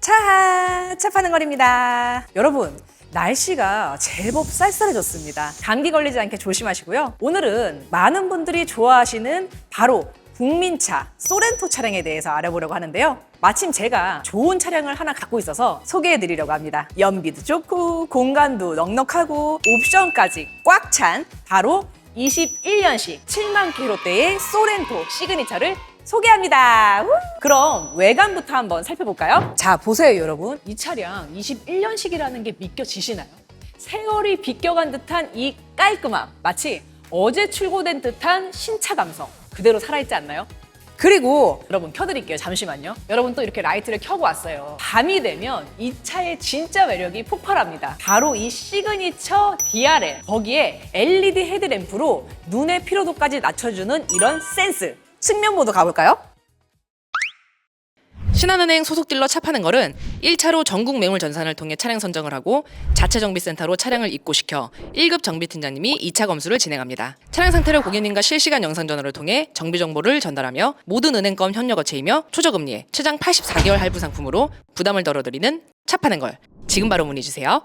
차, 차 파는 거리입니다. 여러분, 날씨가 제법 쌀쌀해졌습니다. 감기 걸리지 않게 조심하시고요. 오늘은 많은 분들이 좋아하시는 바로 국민차 소렌토 차량에 대해서 알아보려고 하는데요. 마침 제가 좋은 차량을 하나 갖고 있어서 소개해 드리려고 합니다. 연비도 좋고 공간도 넉넉하고 옵션까지 꽉 찬 바로 21년식 7만 킬로대의 소렌토 시그니처를 소개합니다. 우! 그럼 외관부터 한번 살펴볼까요? 자, 보세요, 여러분. 이 차량 21년식이라는 게 믿겨지시나요? 세월이 비껴간 듯한 이 깔끔함. 마치 어제 출고된 듯한 신차 감성. 그대로 살아있지 않나요? 그리고 여러분 켜드릴게요. 잠시만요. 여러분 또 이렇게 라이트를 켜고 왔어요. 밤이 되면 이 차의 진짜 매력이 폭발합니다. 바로 이 시그니처 DRL. 거기에 LED 헤드램프로 눈의 피로도까지 낮춰주는 이런 센스. 측면 모드 가볼까요? 신한은행 소속 딜러 차 파는 걸은 1차로 전국 매물 전산을 통해 차량 선정을 하고 자체 정비센터로 차량을 입고시켜 1급 정비팀장님이 2차 검수를 진행합니다. 차량 상태를 고객님과 실시간 영상 전화를 통해 정비 정보를 전달하며 모든 은행권 현역 거체이며 초저금리에 최장 84개월 할부 상품으로 부담을 덜어드리는 차 파는 걸 지금 바로 문의 주세요.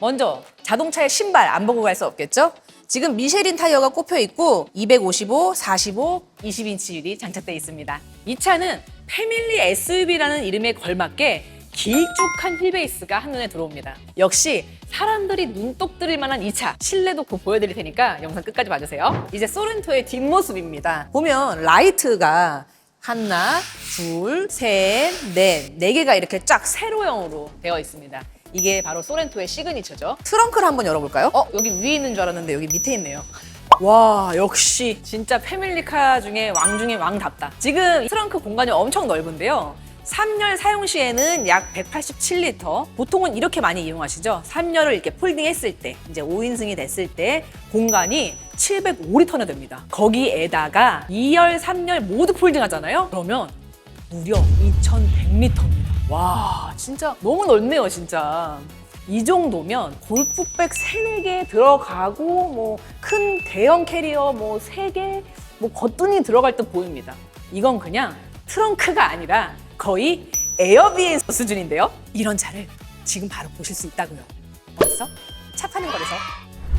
먼저 자동차의 신발 안 보고 갈 수 없겠죠? 지금 미쉐린 타이어가 꼽혀 있고 255, 45, 20인치 율이 장착되어 있습니다. 이 차는 패밀리 SUV라는 이름에 걸맞게 길쭉한 휠베이스가 한눈에 들어옵니다. 역시 사람들이 눈독 들일 만한 이 차 실내도 곧 보여드릴 테니까 영상 끝까지 봐주세요. 이제 소렌토의 뒷모습입니다. 보면 라이트가 하나, 둘, 셋, 넷, 네 개가 이렇게 쫙 세로형으로 되어 있습니다. 이게 바로 소렌토의 시그니처죠. 트렁크를 한번 열어볼까요? 어, 여기 위에 있는 줄 알았는데 여기 밑에 있네요. 와, 역시 진짜 패밀리카 중에 왕 중에 왕답다. 지금 트렁크 공간이 엄청 넓은데요. 3열 사용 시에는 약 187리터. 보통은 이렇게 많이 이용하시죠. 3열을 이렇게 폴딩했을 때, 이제 5인승이 됐을 때 공간이 705리터나 됩니다. 거기에다가 2열, 3열 모두 폴딩 하잖아요. 그러면 무려 2100리터입니다. 와, 진짜 너무 넓네요, 진짜. 이 정도면 골프백 3, 4개 들어가고 뭐 큰 대형 캐리어 뭐 3개 뭐 거뜬히 들어갈 듯 보입니다. 이건 그냥 트렁크가 아니라 거의 에어비앤 수준인데요. 이런 차를 지금 바로 보실 수 있다고요. 어디서? 차 파는 거래서.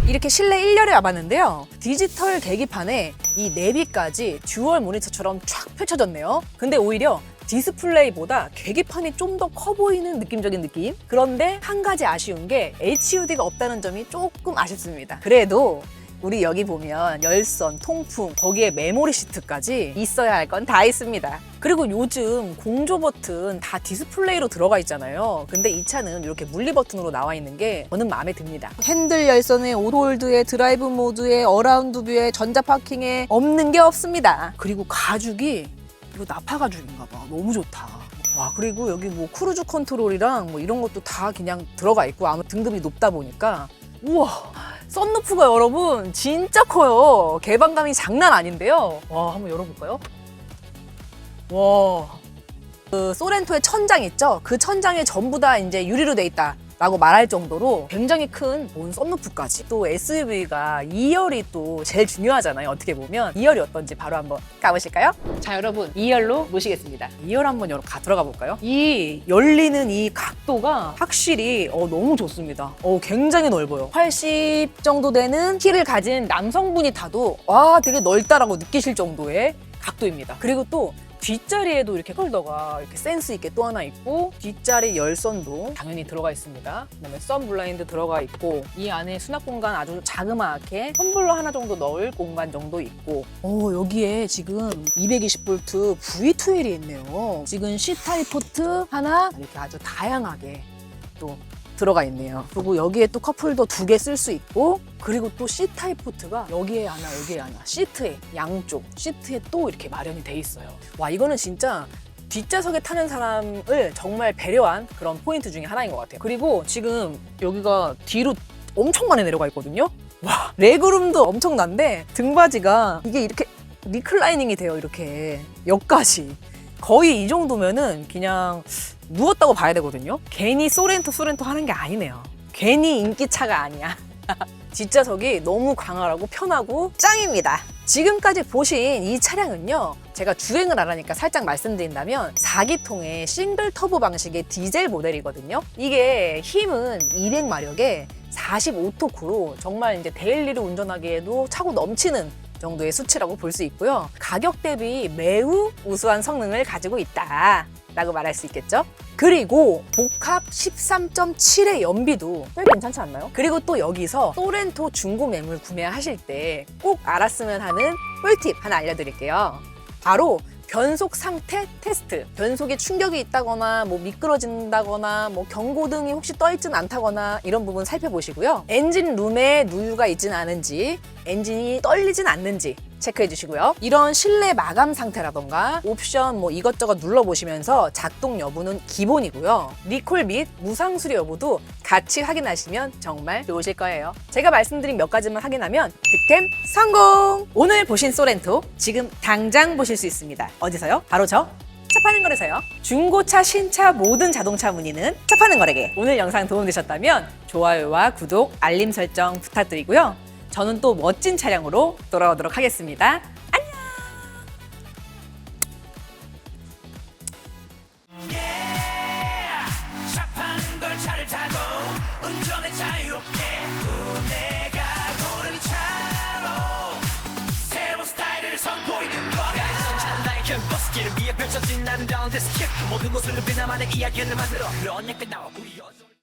이렇게 실내 1열에 와봤는데요. 디지털 계기판에 이 내비까지 듀얼 모니터처럼 쫙 펼쳐졌네요. 근데 오히려 디스플레이보다 계기판이 좀 더 커 보이는 느낌적인 느낌? 그런데 한 가지 아쉬운 게 HUD가 없다는 점이 조금 아쉽습니다. 그래도 우리 여기 보면 열선, 통풍, 거기에 메모리 시트까지 있어야 할 건 다 있습니다. 그리고 요즘 공조 버튼 다 디스플레이로 들어가 있잖아요. 근데 이 차는 이렇게 물리 버튼으로 나와 있는 게 저는 마음에 듭니다. 핸들 열선에 오토홀드에 드라이브 모드에 어라운드 뷰에 전자 파킹에 없는 게 없습니다. 그리고 가죽이 이거 나파 가죽인가 봐. 너무 좋다. 와 그리고 여기 뭐 크루즈 컨트롤이랑 뭐 이런 것도 다 그냥 들어가 있고 아무 등급이 높다 보니까 우와 썬루프가 여러분 진짜 커요. 개방감이 장난 아닌데요. 와 한번 열어볼까요? 와. 그 소렌토의 천장 있죠? 그 천장에 전부 다 이제 유리로 돼 있다. 라고 말할 정도로 굉장히 큰 본 썬루프까지. 또 SUV가 2열이 또 제일 중요하잖아요 어떻게 보면. 2열이 어떤지 바로 한번 가보실까요? 자 여러분 2열로 모시겠습니다. 2열 한번 열어 가 들어가 볼까요? 이 열리는 이 각도가 확실히 어, 너무 좋습니다. 어, 굉장히 넓어요. 80 정도 되는 키를 가진 남성분이 타도 와 되게 넓다라고 느끼실 정도의 각도입니다. 그리고 또 뒷자리에도 이렇게 홀더가 이렇게 센스 있게 또 하나 있고 뒷자리 열선도 당연히 들어가 있습니다. 그다음에 썬 블라인드 들어가 있고 이 안에 수납 공간 아주 자그마하게 텀블러 하나 정도 넣을 공간 정도 있고 어 여기에 지금 220V V2L이 있네요. 지금 C 타입 포트 하나 이렇게 아주 다양하게 또 들어가 있네요. 그리고 여기에 또 컵홀더 두 개 쓸 수 있고 그리고 또 C 타입 포트가 여기에 하나 여기에 하나 시트에 양쪽 시트에 또 이렇게 마련이 돼 있어요. 와 이거는 진짜 뒷좌석에 타는 사람을 정말 배려한 그런 포인트 중에 하나인 것 같아요. 그리고 지금 여기가 뒤로 엄청 많이 내려가 있거든요. 와 레그룸도 엄청난데 등받이가 이게 이렇게 리클라이닝이 돼요. 이렇게 역까지. 거의 이 정도면은 그냥 누웠다고 봐야 되거든요. 괜히 소렌토 소렌토 하는 게 아니네요. 괜히 인기차가 아니야. 뒷좌석이 너무 광활하고 편하고 짱입니다. 지금까지 보신 이 차량은요. 제가 주행을 안 하니까 살짝 말씀드린다면 4기통의 싱글 터보 방식의 디젤 모델이거든요. 이게 힘은 200마력에 45토크로 정말 이제 데일리를 운전하기에도 차고 넘치는 정도의 수치라고 볼 수 있고요. 가격 대비 매우 우수한 성능을 가지고 있다. 라고 말할 수 있겠죠. 그리고 복합 13.7의 연비도 꽤 괜찮지 않나요? 그리고 또 여기서 또렌토 중고 매물 구매하실 때 꼭 알았으면 하는 꿀팁 하나 알려드릴게요. 바로 변속 상태 테스트. 변속에 충격이 있다거나 뭐 미끄러진다거나 뭐 경고등이 혹시 떠 있진 않다거나 이런 부분 살펴보시고요. 엔진 룸에 누유가 있진 않은지, 엔진이 떨리진 않는지 체크해 주시고요. 이런 실내 마감 상태라던가 옵션 뭐 이것저것 눌러 보시면서 작동 여부는 기본이고요. 리콜 및 무상 수리 여부도 같이 확인하시면 정말 좋으실 거예요. 제가 말씀드린 몇 가지만 확인하면 득템 성공! 오늘 보신 소렌토 지금 당장 보실 수 있습니다. 어디서요? 바로 저 차 파는 거래서요. 중고차, 신차 모든 자동차 문의는 차 파는 거래게. 오늘 영상 도움되셨다면 좋아요와 구독, 알림 설정 부탁드리고요. 저는 또 멋진 차량으로 돌아오도록 하겠습니다. 모든 곳을 누비 나만의 이야기를 만들어 그런 약간 나와 우리 여정